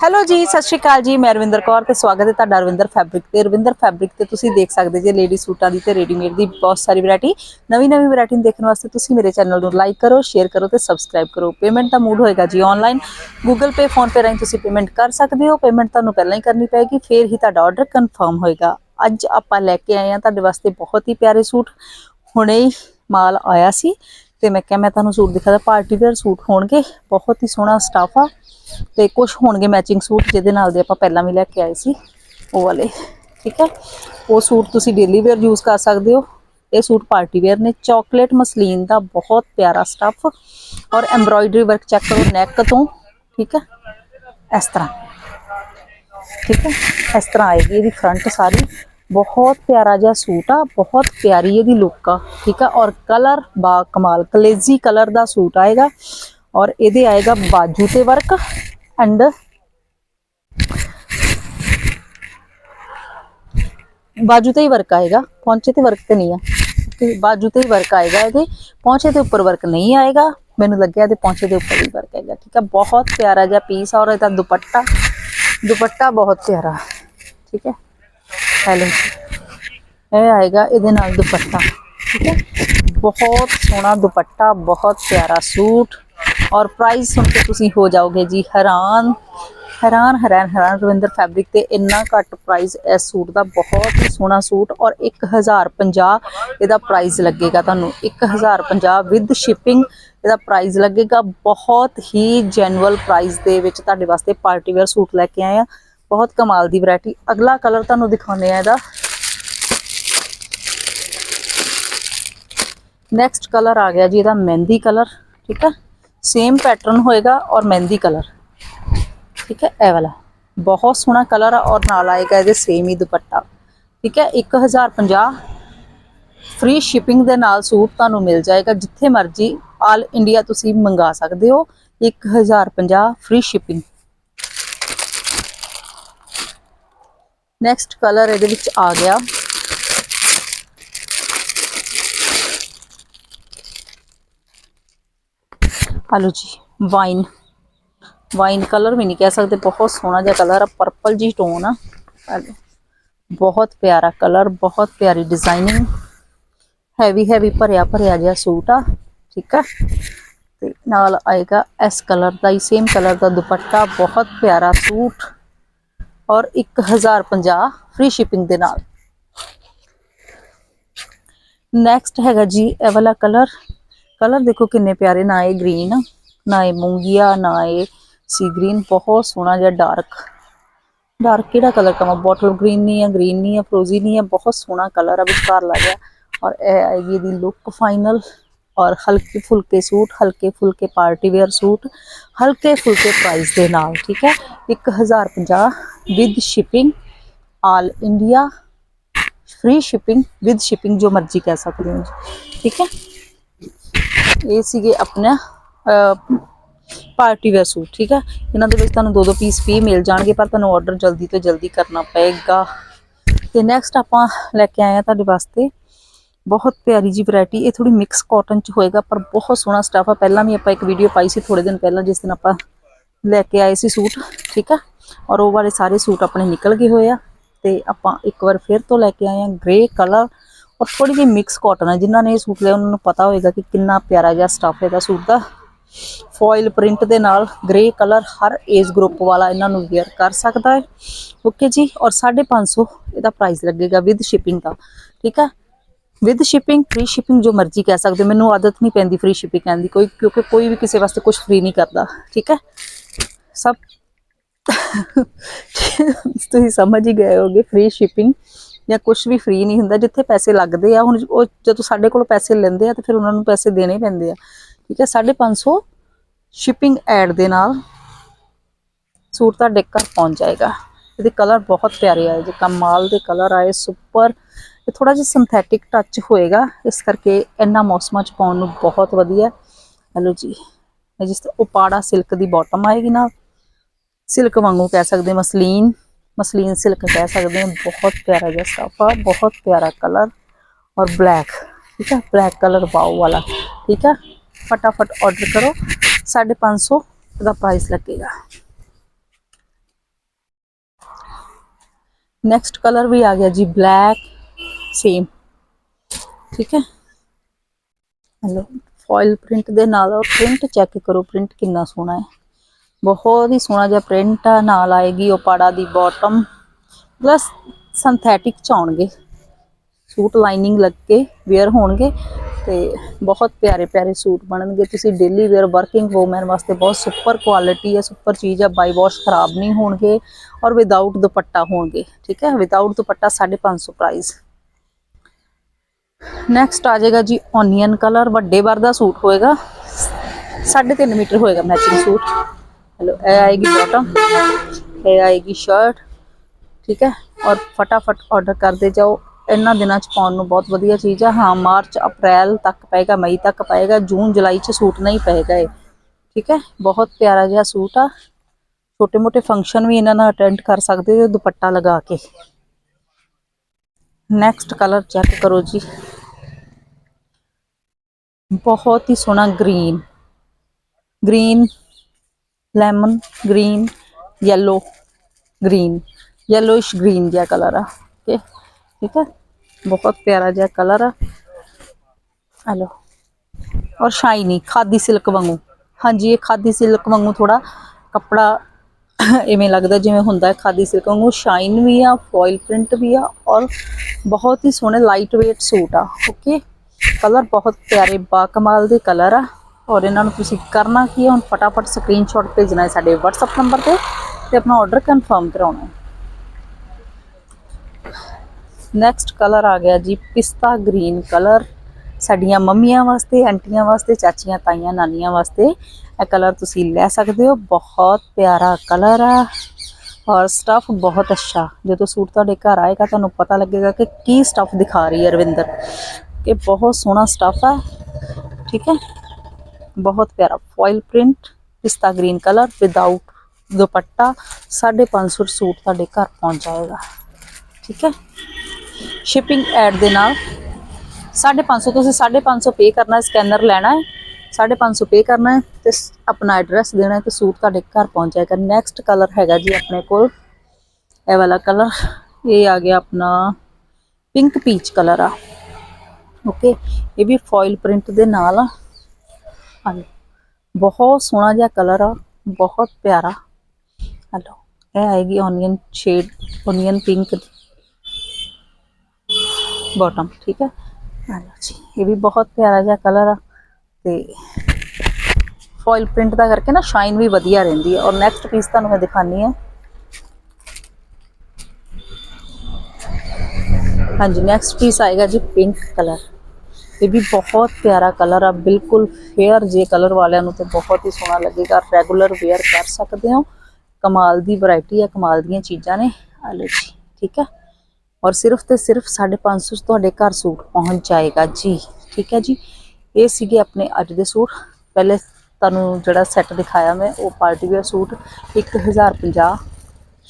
Hello ਜੀ, ਸਤਿ ਸ਼੍ਰੀ ਅਕਾਲ ਜੀ, ਮੈਂ ਰਵਿੰਦਰ ਕੌਰ ਤੇ ਸਵਾਗਤ ਹੈ ਤੁਹਾਡਾ ਰਵਿੰਦਰ ਫੈਬਰਿਕ ਤੇ। ਰਵਿੰਦਰ ਫੈਬਰਿਕ ਤੇ ਤੁਸੀਂ ਦੇਖ ਸਕਦੇ ਜੇ ਲੇਡੀ ਸੂਟਾਂ ਦੀ ਤੇ ਰੈਡੀਮੇਡ ਦੀ ਬਹੁਤ ਸਾਰੀ ਵੈਰਾਈਟੀ ਨਵੀਂ ਨਵੀਂ ਵੈਰਾਈਟੀ ਨੂੰ ਦੇਖਣ ਵਾਸਤੇ ਤੁਸੀਂ ਮੇਰੇ ਚੈਨਲ ਨੂੰ ਲਾਈਕ ਕਰੋ ਸ਼ੇਅਰ ਕਰੋ ਤੇ ਸਬਸਕ੍ਰਾਈਬ ਕਰੋ। ਪੇਮੈਂਟ ਦਾ ਮੂਡ ਹੋਏਗਾ ਜੀ online Google Pay PhonePe ਰਾਹੀਂ ਤੁਸੀਂ ਪੇਮੈਂਟ ਕਰ ਸਕਦੇ ਹੋ। ਪੇਮੈਂਟ ਤੁਹਾਨੂੰ ਪਹਿਲਾਂ ਹੀ ਕਰਨੀ ਪਏਗੀ, ਫਿਰ ਹੀ ਤੁਹਾਡਾ ਆਰਡਰ ਕਨਫਰਮ ਹੋਏਗਾ। ਅੱਜ ਆਪਾਂ ਲੈ ਕੇ ਆਏ ਹਾਂ ਤੁਹਾਡੇ ਵਾਸਤੇ ਬਹੁਤ ਹੀ ਪਿਆਰੇ ਸੂਟ। ਹੁਣੇ ਹੀ ਮਾਲ ਆਇਆ ਸੀ ਤੇ ਮੈਂ ਕਿਹਾ ਮੈਂ ਤੁਹਾਨੂੰ ਸੂਟ ਦਿਖਾਦਾ ਪਾਰਟੀ ਵੇਅਰ ਸੂਟ ਹੋਣਗੇ। ਬਹੁਤ ਹੀ ਸੋਹਣਾ ਸਟਾਫ ਆ। ਤੇ ਕੁਝ ਹੋਣਗੇ ਮੈਚਿੰਗ ਸੂਟ ਜਿਹਦੇ ਨਾਲ ਦੇ ਆਪਾਂ ਪਹਿਲਾਂ ਵੀ ਲੈ ਕੇ ਆਏ ਸੀ, ਉਹ ਵਾਲੇ, ਠੀਕ ਹੈ ਉਹ ਸੂਟ ਤੁਸੀਂ ਡੇਲੀ ਵੇਅਰ ਯੂਜ਼ ਕਰ ਸਕਦੇ ਹੋ। ਇਹ ਸੂਟ ਪਾਰਟੀ ਵੇਅਰ ਨੇ। ਚਾਕਲੇਟ ਮਸਲੀਨ ਦਾ ਬਹੁਤ ਪਿਆਰਾ ਸਟੱਫ ਔਰ ਐਮਬ੍ਰੋਇਡਰੀ ਵਰਕ ਚੈੱਕ ਕਰੋ ਨੈਕ ਤੋਂ, ਠੀਕ ਹੈ ਇਸ ਤਰ੍ਹਾਂ, ਠੀਕ ਹੈ ਇਸ ਤਰ੍ਹਾਂ ਆਏਗੀ ਇਹਦੀ ਫਰੰਟ ਸਾਰੀ। ਬਹੁਤ ਪਿਆਰਾ ਜਿਹਾ ਸੂਟ ਆ, ਬਹੁਤ ਪਿਆਰੀ ਇਹਦੀ ਲੁੱਕ ਆ, ਠੀਕ ਆ? ਔਰ ਕਲਰ ਬਾ ਕਮਾਲ ਕਲੇਜ਼ੀ ਕਲਰ ਦਾ ਸੂਟ ਆਏਗਾ। ਔਰ ਇਹਦੇ ਆਏਗਾ ਬਾਜੂ ਤੇ ਵਰਕ ਐਂਡ ਬਾਜੂ ਤੇ ਹੀ ਵਰਕ ਆਏਗਾ, ਪੌਂਚੇ ਤੇ ਵਰਕ ਤੇ ਨਹੀਂ ਆ। ਤੇ ਬਾਜੂ ਤੇ ਹੀ ਵਰਕ ਆਏਗਾ ਇਹਦੇ, ਪੌਂਚੇ ਦੇ ਉੱਪਰ ਵਰਕ ਨਹੀਂ ਆਏਗਾ, ਮੈਨੂੰ ਲੱਗਿਆ ਇਹਦੇ ਪੌਂਚੇ ਦੇ ਉੱਪਰ ਹੀ ਵਰਕ ਆਏਗਾ ਠੀਕ ਆ, ਬਹੁਤ ਪਿਆਰਾ ਜਿਹਾ ਪੀਸ ਔਰ ਇਹਦਾ ਦੁਪੱਟਾ ਦੁਪੱਟਾ ਬਹੁਤ ਪਿਆਰਾ, ਠੀਕ ਹੈ, ਹੈਲੋ, ਇਹ ਆਏਗਾ ਇਹਦੇ ਨਾਲ ਦੁਪੱਟਾ, ਠੀਕ ਹੈ, ਬਹੁਤ ਸੋਹਣਾ ਦੁਪੱਟਾ, ਬਹੁਤ ਪਿਆਰਾ ਸੂਟ ਔਰ ਪ੍ਰਾਈਸ ਸੁਣ ਕੇ ਤੁਸੀਂ ਹੋ ਜਾਓਗੇ ਜੀ ਹੈਰਾਨ ਹੈਰਾਨ ਹੈਰਾਨ ਹੈਰਾਨ ਰਵਿੰਦਰ ਫੈਬਰਿਕ ਤੇ ਇੰਨਾ ਘੱਟ ਪ੍ਰਾਈਸ ਇਸ ਸੂਟ ਦਾ, ਬਹੁਤ ਹੀ ਸੋਹਣਾ ਸੂਟ ਔਰ 1050 ਇਹਦਾ ਪ੍ਰਾਈਸ ਲੱਗੇਗਾ ਤੁਹਾਨੂੰ 1050 ਵਿਦ ਸ਼ਿਪਿੰਗ ਇਹਦਾ ਪ੍ਰਾਈਸ ਲੱਗੇਗਾ, ਬਹੁਤ ਹੀ ਜੈਨੂਅਲ ਪ੍ਰਾਈਸ ਦੇ ਵਿੱਚ ਤੁਹਾਡੇ ਵਾਸਤੇ ਪਾਰਟੀ ਵੇਅਰ ਸੂਟ ਲੈ ਕੇ ਆਏ ਆ ਬਹੁਤ ਕਮਾਲ ਦੀ ਵੈਰਾਈਟੀ ਅਗਲਾ ਕਲਰ ਤੁਹਾਨੂੰ ਦਿਖਾਉਂਦੇ ਆ ਇਹਦਾ। ਨੈਕਸਟ ਕਲਰ ਆ ਗਿਆ ਜੀ, ਇਹਦਾ ਮਹਿੰਦੀ ਕਲਰ ਠੀਕ ਹੈ ਸੇਮ ਪੈਟਰਨ ਹੋਏਗਾ ਔਰ ਮਹਿੰਦੀ ਕਲਰ ਠੀਕ ਹੈ, ਇਹ ਵਾਲਾ। ਬਹੁਤ ਸੋਹਣਾ ਕਲਰ ਆ ਔਰ ਨਾਲ ਆਏਗਾ ਇਹਦੇ ਸੇਮ ਹੀ ਦੁਪੱਟਾ। ਠੀਕ ਹੈ 1050 ਫ੍ਰੀ ਸ਼ਿਪਿੰਗ ਦੇ ਨਾਲ ਸੂਟ ਤੁਹਾਨੂੰ ਮਿਲ ਜਾਏਗਾ, ਜਿੱਥੇ ਮਰਜ਼ੀ ਆਲ ਇੰਡੀਆ ਤੁਸੀਂ ਮੰਗਾ ਸਕਦੇ ਹੋ। 1050 ਫ੍ਰੀ ਸ਼ਿਪਿੰਗ ਨੈਕਸਟ ਕਲਰ ਇਹਦੇ ਵਿੱਚ ਆ ਗਿਆ। ਹਲੋ ਜੀ ਵਾਈਨ ਵਾਈਨ ਕਲਰ ਵੀ ਨਹੀਂ ਕਹਿ ਸਕਦੇ, ਬਹੁਤ ਸੋਹਣਾ ਜਿਹਾ ਕਲਰ ਆ ਪਰਪਲ ਜੀ ਟੋਨ ਆ। ਬਹੁਤ ਪਿਆਰਾ ਕਲਰ ਬਹੁਤ ਪਿਆਰੀ ਡਿਜ਼ਾਈਨਿੰਗ ਹੈਵੀ ਹੈਵੀ ਭਰਿਆ ਭਰਿਆ ਜਿਹਾ ਸੂਟ ਆ, ਠੀਕ ਆ? ਤੇ ਨਾਲ ਆਏਗਾ ਇਸ ਕਲਰ ਦਾ ਹੀ ਸੇਮ ਕਲਰ ਦਾ ਦੁਪੱਟਾ, ਬਹੁਤ ਪਿਆਰਾ ਸੂਟ। ਔਰ 1050 ਫ੍ਰੀ ਸ਼ਿਪਿੰਗ ਦੇ ਨਾਲ। ਨੈਕਸਟ ਹੈਗਾ ਜੀ, ਇਹ ਵਾਲਾ ਕਲਰ ਕਲਰ ਦੇਖੋ ਕਿੰਨੇ ਪਿਆਰੇ ਨਾ ਇਹ ਗ੍ਰੀਨ ਨਾ ਇਹ ਮੂੰਗੀਆ ਨਾ ਇਹ ਸੀ ਗ੍ਰੀਨ ਬਹੁਤ ਸੋਹਣਾ ਜਿਹਾ ਡਾਰਕ ਡਾਰਕ ਕਿਹੜਾ ਕਲਰ ਕਮਾ ਬੋਟਲ ਗ੍ਰੀਨ ਨਹੀਂ ਹੈ ਗ੍ਰੀਨ ਨਹੀਂ ਹੈ ਫਰੋਜ਼ੀ ਨਹੀਂ ਹੈ ਬਹੁਤ ਸੋਹਣਾ ਕਲਰ ਆ ਵਿਚਕਾਰ ਲੱਗਿਆ ਔਰ ਇਹ ਆਏਗੀ ਇਹਦੀ ਲੁੱਕ ਫਾਈਨਲ ਔਰ ਹਲਕੇ ਫੁਲਕੇ ਸੂਟ ਹਲਕੇ ਫੁਲਕੇ ਪਾਰਟੀ ਵੇਅਰ ਸੂਟ ਹਲਕੇ ਫੁਲਕੇ ਪ੍ਰਾਈਸ ਦੇ ਨਾਲ ਠੀਕ ਹੈ 1050 with shipping all India free shipping with shipping ਜੋ ਮਰਜ਼ੀ ਕਹਿ ਸਕਦੇ ਹੋ ਜੀ ਠੀਕ ਹੈ ਇਹ ਸੀਗੇ ਆਪਣਾ ਪਾਰਟੀ ਵੇਅਰ ਸੂਟ, ਠੀਕ ਹੈ ਇਹਨਾਂ ਦੇ ਵਿੱਚ ਤੁਹਾਨੂੰ ਦੋ ਦੋ ਪੀਸ ਵੀ ਮਿਲ ਜਾਣਗੇ, ਪਰ ਤੁਹਾਨੂੰ ਆਰਡਰ ਜਲਦੀ ਤੋਂ ਜਲਦੀ ਕਰਨਾ ਪਏਗਾ। ਤੇ ਨੈਕਸਟ ਆਪਾਂ ਲੈ ਕੇ ਆਏ ਆ ਤੁਹਾਡੇ ਵਾਸਤੇ ਬਹੁਤ ਪਿਆਰੀ ਜੀ ਵੈਰਾਈਟੀ ਇਹ ਥੋੜੀ ਮਿਕਸ ਕਾਟਨ ਚ ਹੋਏਗਾ, ਪਰ ਬਹੁਤ ਸੋਹਣਾ ਸਟਾਫ ਆ। ਪਹਿਲਾਂ ਵੀ ਆਪਾਂ ਇੱਕ ਵੀਡੀਓ ਪਾਈ ਸੀ ਥੋੜੇ ਦਿਨ ਪਹਿਲਾਂ, ਜਿਸ ਦਿਨ ਆਪਾਂ ਲੈ ਕੇ ਆਏ ਸੀ ਸੂਟ, ਠੀਕ ਆ? ਔਰ ਉਹ ਵਾਲੇ ਸਾਰੇ ਸੂਟ ਆਪਣੇ ਨਿਕਲ ਗਏ ਹੋਏ ਆ। ਤੇ ਆਪਾਂ ਇੱਕ ਵਾਰ ਫਿਰ ਤੋਂ ਲੈ ਕੇ ਆਏ ਆ ਗ੍ਰੇ ਕਲਰ ਔਰ ਥੋੜੀ ਜਿਹੀ ਮਿਕਸ ਕਾਟਨ ਹੈ ਜਿਨ੍ਹਾਂ ਨੇ ਇਹ ਸੂਟ ਲਿਆ, ਉਹਨਾਂ ਨੂੰ ਪਤਾ ਹੋਏਗਾ ਕਿ ਕਿੰਨਾ ਪਿਆਰਾ ਜਿਹਾ ਸਟਫ ਇਹਦਾ ਸੂਟ ਦਾ। ਫੋਇਲ ਪ੍ਰਿੰਟ ਦੇ ਨਾਲ ਗ੍ਰੇ ਕਲਰ ਹਰ ਏਜ ਗਰੁੱਪ ਵਾਲਾ ਇਹਨਾਂ ਨੂੰ ਵੇਅਰ ਕਰ ਸਕਦਾ ਹੈ। ਓਕੇ ਜੀ, ਔਰ 550 ਇਹਦਾ ਪ੍ਰਾਈਸ ਲੱਗੇਗਾ ਵਿਦ ਸ਼ਿਪਿੰਗ ਦਾ। ਠੀਕ ਹੈ ਵਿਦ ਸ਼ਿਪਿੰਗ ਫ੍ਰੀ ਸ਼ਿਪਿੰਗ ਜੋ ਮਰਜ਼ੀ ਕਹਿ ਸਕਦੇ ਹੋ। ਮੈਨੂੰ ਆਦਤ ਨਹੀਂ ਪੈਂਦੀ ਫ੍ਰੀ ਸ਼ਿਪਿੰਗ ਕਹਿਣ ਦੀ, ਕੋਈ ਕਿਉਂਕਿ ਕੋਈ ਵੀ ਕਿਸੇ ਵਾਸਤੇ ਕੁਝ ਫ੍ਰੀ ਨਹੀਂ ਕਰਦਾ। ਠੀਕ ਹੈ ਸਭ ਤੁਸੀਂ ਸਮਝ ਹੀ ਗਏ ਹੋਗੇ ਫ੍ਰੀ ਸ਼ਿਪਿੰਗ ਜਾਂ ਕੁਝ ਵੀ ਫ੍ਰੀ ਨਹੀਂ ਹੁੰਦਾ, ਜਿੱਥੇ ਪੈਸੇ ਲੱਗਦੇ ਆ, ਹੁਣ ਉਹ ਜਦੋਂ ਸਾਡੇ ਕੋਲ ਪੈਸੇ ਲੈਂਦੇ ਆ ਤੇ ਫਿਰ ਉਹਨਾਂ ਨੂੰ ਪੈਸੇ ਦੇਣੇ ਪੈਂਦੇ ਆ। ਠੀਕ ਹੈ 550 ਸ਼ਿਪਿੰਗ ਐਡ ਦੇ ਨਾਲ ਸੂਟ ਤੁਹਾਡੇ ਘਰ ਪਹੁੰਚ ਜਾਏਗਾ। ਇਹਦੇ ਕਲਰ ਬਹੁਤ ਪਿਆਰੇ ਆਏ ਜੇ ਕਮਾਲ ਦੇ ਕਲਰ ਆਏ ਸੁਪਰ ਇਹ ਥੋੜਾ ਜਿਹਾ ਸਿੰਥੈਟਿਕ ਟੱਚ ਹੋਏਗਾ। ਇਸ ਕਰਕੇ ਇਹਨਾਂ ਮੌਸਮਾਂ ਚ ਪਾਉਣ ਨੂੰ ਬਹੁਤ ਵਧੀਆ। ਹੈਲੋ ਜੀ ਜਿਸ ਤਰ੍ਹਾਂ ਉਪਾੜਾ ਸਿਲਕ ਦੀ ਬਾਟਮ ਆਏਗੀ ਨਾਲ ਸਿਲਕ ਵਾਂਗੂ ਕਹਿ ਸਕਦੇ ਮਸਲੀਨ। मसलिन सिल्क कह सकते हैं। बहुत प्यारा जस्ताफा बहुत प्यारा कलर और ब्लैक, ठीक है? ब्लैक कलर वाओ वाला, ठीक है? फटाफट ऑर्डर करो, साढ़े पाँच सौ का प्राइस लगेगा। नेक्स्ट कलर भी आ गया जी ब्लैक सेम ठीक है? हेलो फॉइल प्रिंट दे ਨਾਲ ਔਰ ਪ੍ਰਿੰਟ ਚੈੱਕ ਕਰੋ ਪ੍ਰਿੰਟ ਕਿੰਨਾ ਸੋਹਣਾ ਬਹੁਤ ਹੀ ਸੋਹਣਾ ਜਿਹਾ ਪ੍ਰਿੰਟ ਆ, ਨਾਲ ਆਏਗੀ ਉਹ ਪਾੜਾ ਦੀ ਬਾਟਮ ਪਲੱਸ ਸਿੰਥੈਟਿਕ ਚ ਆਉਣਗੇ। ਸੂਟ ਲਾਈਨਿੰਗ ਲੱਗ ਕੇ ਵੇਅਰ ਹੋਣਗੇ ਤੇ ਬਹੁਤ ਪਿਆਰੇ ਪਿਆਰੇ ਸੂਟ ਬਣਨਗੇ। ਤੁਸੀਂ ਡੇਲੀ ਵੇਅਰ ਵਰਕਿੰਗ ਵੂਮਨ ਵਾਸਤੇ ਬਹੁਤ ਸੁਪਰ ਕੁਆਲਿਟੀ ਹੈ ਸੁਪਰ ਚੀਜ਼ ਹੈ ਬਾਈ ਵਾਸ਼ ਖਰਾਬ ਨਹੀਂ ਹੋਣਗੇ ਔਰ ਵਿਦਆਊਟ ਦੁਪੱਟਾ ਹੋਣਗੇ, ਠੀਕ ਹੈ? ਵਿਦਆਊਟ ਦੁਪੱਟਾ 550 ਪ੍ਰਾਈਸ ਨੈਕਸਟ ਆ ਜਾਏਗਾ ਜੀ ਓਨੀਅਨ ਕਲਰ ਵੱਡੇ ਵਰ ਦਾ ਸੂਟ ਹੋਏਗਾ। 3.5 ਮੀਟਰ ਹੋਏਗਾ ਮੈਚਿੰਗ ਸੂਟ। ਹੈਲੋ ਇਹ ਆਏਗੀ ਬਾਟਮ ਇਹ ਆਏਗੀ ਸ਼ਰਟ ਠੀਕ ਹੈ ਔਰ ਫਟਾਫਟ ਆਰਡਰ ਕਰਦੇ ਜਾਓ ਇਹਨਾਂ ਦਿਨਾਂ ਚ ਪਾਉਣ ਨੂੰ ਬਹੁਤ ਵਧੀਆ ਚੀਜ਼ ਆ ਹਾਂ ਮਾਰਚ ਅਪ੍ਰੈਲ ਤੱਕ ਪਏਗਾ ਮਈ ਤੱਕ ਪਏਗਾ ਜੂਨ ਜੁਲਾਈ ਚ ਸੂਟ ਨਹੀਂ ਪਏਗਾ ਇਹ ਠੀਕ ਹੈ ਬਹੁਤ ਪਿਆਰਾ ਜਿਹਾ ਸੂਟ ਆ ਛੋਟੇ ਮੋਟੇ ਫੰਕਸ਼ਨ ਵੀ ਇਹਨਾਂ ਨਾਲ ਅਟੈਂਡ ਕਰ ਸਕਦੇ ਹੋ ਦੁਪੱਟਾ ਲਗਾ ਕੇ ਨੈਕਸਟ ਕਲਰ ਚੈੱਕ ਕਰੋ ਜੀ ਬਹੁਤ ਹੀ ਸੋਹਣਾ green green lemon green yellow green yellowish green ਜਿਹਾ ਕਲਰ ਆ। ਓਕੇ ਠੀਕ ਹੈ ਬਹੁਤ ਪਿਆਰਾ ਜਿਹਾ ਕਲਰ ਆ। ਹਲੋ ਔਰ ਸ਼ਾਈਨੀ ਖਾਦੀ ਸਿਲਕ ਵਾਂਗੂ। ਹਾਂਜੀ, ਇਹ ਖਾਦੀ ਸਿਲਕ ਵਾਂਗੂ ਥੋੜਾ ਕੱਪੜਾ ਇਵੇਂ ਲੱਗਦਾ ਜਿਵੇਂ ਹੁੰਦਾ ਹੈ ਖਾਦੀ ਸਿਲਕ ਵਾਂਗੂ। ਸ਼ਾਈਨ ਵੀ ਆ ਫੋਇਲ ਪ੍ਰਿੰਟ ਵੀ ਆ ਔਰ ਬਹੁਤ ਹੀ ਸੋਹਣੇ ਲਾਈਟ weight ਸੂਟ ਆ। ਓਕੇ ਕਲਰ ਬਹੁਤ ਪਿਆਰੇ ਬਾ ਕਮਾਲ ਦੇ ਕਲਰ ਆ। ਔਰ ਇਹਨਾਂ ਨੂੰ ਤੁਸੀਂ ਕਰਨਾ ਕੀ ਹੈ, ਹੁਣ ਫਟਾਫਟ ਸਕਰੀਨਸ਼ਾਟ ਭੇਜਣਾ ਹੈ ਸਾਡੇ WhatsApp ਨੰਬਰ ਤੇ ਤੇ ਆਪਣਾ ਆਰਡਰ ਕਨਫਰਮ ਕਰਾਉਣਾ ਹੈ। ਨੈਕਸਟ ਕਲਰ ਆ ਗਿਆ ਜੀ, ਪਿਸਤਾ ਗ੍ਰੀਨ ਕਲਰ ਸਾਡੀਆਂ ਮੰਮੀਆਂ ਵਾਸਤੇ, ਆਂਟੀਆਂ ਵਾਸਤੇ, ਚਾਚੀਆਂ, ਤਾਈਆਂ, ਨਾਨੀਆਂ ਵਾਸਤੇ ਇਹ ਕਲਰ ਤੁਸੀਂ ਲੈ ਸਕਦੇ ਹੋ। ਬਹੁਤ ਪਿਆਰਾ ਕਲਰ ਆ। ਔਰ ਸਟਫ ਬਹੁਤ ਅੱਛਾ। ਜਦੋਂ ਸੂਟ ਤੁਹਾਡੇ ਘਰ ਆਏਗਾ, ਤੁਹਾਨੂੰ ਪਤਾ ਲੱਗੇਗਾ ਕਿ ਕੀ ਸਟਫ ਦਿਖਾ ਰਹੀ ਹੈ ਰਵਿੰਦਰ ਕਿ ਬਹੁਤ ਸੋਹਣਾ ਸਟਫ ਹੈ ਠੀਕ ਹੈ? ਬਹੁਤ ਪਿਆਰਾ foil print pista green colour without dupatta 550 suit ਤੁਹਾਡੇ ਘਰ ਪਹੁੰਚ ਜਾਏਗਾ। ਠੀਕ ਹੈ? ਸ਼ਿਪਿੰਗ ਐਡ ਦੇ ਨਾਲ 550 ਤੁਸੀਂ 550 ਪੇ ਕਰਨਾ ਹੈ ਸਕੈਨਰ ਲੈਣਾ ਹੈ 550 ਪੇ ਕਰਨਾ ਹੈ ਤੇ ਸ- ਆਪਣਾ ਐਡਰੈਸ ਦੇਣਾ ਹੈ ਤੇ ਸੂਟ ਤੁਹਾਡੇ ਘਰ ਪਹੁੰਚ ਜਾਏਗਾ। ਨੈਕਸਟ ਕਲਰ ਹੈਗਾ ਜੀ ਆਪਣੇ ਕੋਲ, ਇਹ ਵਾਲਾ ਕਲਰ ਇਹ ਆ ਗਿਆ ਆਪਣਾ ਪਿੰਕ ਪੀਚ ਕਲਰ ਆ। ਓਕੇ ਇਹ ਵੀ ਫੋਇਲ ਪ੍ਰਿੰਟ ਦੇ ਨਾਲ ਆ। ਹਲੋ ਬਹੁਤ ਸੋਹਣਾ ਜਿਹਾ ਕਲਰ ਆ ਬਹੁਤ ਪਿਆਰਾ ਹਲੋ ਇਹ ਆਏਗੀ onion shade onion pink bottom ਠੀਕ ਹੈ ਹਲੋ ਜੀ ਇਹ ਵੀ ਬਹੁਤ ਪਿਆਰਾ ਜਿਹਾ ਕਲਰ ਆ ਤੇ ਫੋਇਲ ਪ੍ਰਿੰਟ ਦਾ ਕਰਕੇ ਨਾ ਸ਼ਾਈਨ ਵੀ ਵਧੀਆ ਰਹਿੰਦੀ ਹੈ ਔਰ ਨੈਕਸਟ ਪੀਸ ਤੁਹਾਨੂੰ ਮੈਂ ਦਿਖਾਨੀ ਹੈ ਹਾਂਜੀ ਨੈਕਸਟ ਪੀਸ ਆਏਗਾ ਜੀ ਪਿੰਕ ਕਲਰ ਇਹ ਵੀ ਬਹੁਤ ਪਿਆਰਾ ਕਲਰ ਆ, ਬਿਲਕੁਲ ਫੇਅਰ ਜੇ ਕਲਰ ਵਾਲਿਆਂ ਨੂੰ ਤੇ ਬਹੁਤ ਹੀ ਸੋਹਣਾ ਲੱਗੇਗਾ। ਰੈਗੂਲਰ ਵੇਅਰ ਕਰ ਸਕਦੇ ਹੋ। ਕਮਾਲ ਦੀ ਵੈਰਾਈਟੀ ਆ, ਕਮਾਲ ਦੀਆਂ ਚੀਜ਼ਾਂ ਨੇ। ਆ ਲਓ ਜੀ, ਠੀਕ ਹੈ ਔਰ ਸਿਰਫ ਤੇ ਸਿਰਫ 550 ਚ ਤੁਹਾਡੇ ਘਰ ਸੂਟ ਪਹੁੰਚ ਜਾਏਗਾ ਜੀ, ਠੀਕ ਹੈ ਜੀ? ਇਹ ਸੀਗੇ ਆਪਣੇ ਅੱਜ ਦੇ ਸੂਟ। ਪਹਿਲੇ ਤੁਹਾਨੂੰ ਜਿਹੜਾ ਸੈੱਟ ਦਿਖਾਇਆ ਮੈਂ, ਉਹ party wear suit 1050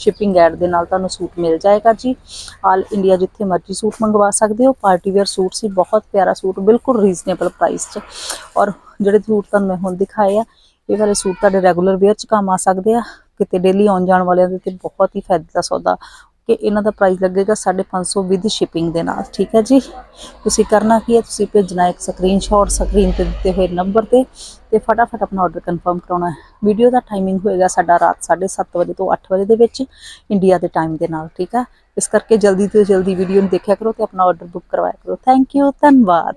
shipping add ਦੇ ਨਾਲ ਤੁਹਾਨੂੰ ਸੂਟ ਮਿਲ ਜਾਏਗਾ ਜੀ। ਆਲ ਇੰਡੀਆ ਜਿੱਥੇ ਮਰਜ਼ੀ ਸੂਟ ਮੰਗਵਾ ਸਕਦੇ ਹੋ। ਪਾਰਟੀ ਵੇਅਰ ਸੂਟ ਸੀ, ਬਹੁਤ ਪਿਆਰਾ ਸੂਟ, ਬਿਲਕੁਲ ਰੀਜ਼ਨੇਬਲ ਪ੍ਰਾਈਸ 'ਚ। ਔਰ ਜਿਹੜੇ ਸੂਟ ਤੁਹਾਨੂੰ ਮੈਂ ਹੁਣ ਦਿਖਾਏ ਆ, ਇਹ ਵਾਲੇ ਸੂਟ ਤੁਹਾਡੇ ਰੈਗੂਲਰ ਵੇਅਰ 'ਚ ਕੰਮ ਆ ਸਕਦੇ ਆ। ਕਿਤੇ ਡੇਲੀ ਆਉਣ ਜਾਣ ਵਾਲਿਆਂ ਦੇ ਤੇ ਬਹੁਤ ਹੀ ਫਾਇਦੇ ਦਾ ਸੌਦਾ ਕਿ ਇਹਨਾਂ ਦਾ ਪ੍ਰਾਈਸ ਲੱਗੇਗਾ 550 ਵਿਦ ਸ਼ਿਪਿੰਗ ਦੇ ਨਾਲ, ਠੀਕ ਹੈ ਜੀ? ਤੁਸੀਂ ਕਰਨਾ ਕੀ ਹੈ? ਤੁਸੀਂ ਭੇਜਣਾ ਇੱਕ ਸਕਰੀਨਸ਼ਾਟ ਸਕਰੀਨ ਤੇ ਦਿੱਤੇ ਹੋਏ ਨੰਬਰ ਤੇ ਤੇ ਫਟਾਫਟ ਆਪਣਾ ਆਰਡਰ ਕਨਫਰਮ ਕਰਾਉਣਾ ਹੈ। ਵੀਡੀਓ ਦਾ ਟਾਈਮਿੰਗ ਹੋਏਗਾ ਸਾਡਾ ਰਾਤ 7:30 ਵਜੇ ਤੋਂ 8 ਵਜੇ ਦੇ ਵਿੱਚ ਇੰਡੀਆ ਦੇ ਟਾਈਮ ਦੇ ਨਾਲ, ਠੀਕ ਹੈ? ਇਸ ਕਰਕੇ ਜਲਦੀ ਤੋਂ ਜਲਦੀ ਵੀਡੀਓ ਨੂੰ ਦੇਖਿਆ ਕਰੋ ਤੇ ਆਪਣਾ ਆਰਡਰ ਬੁੱਕ ਕਰਵਾਇਆ ਕਰੋ। ਥੈਂਕ ਯੂ ਧੰਨਵਾਦ।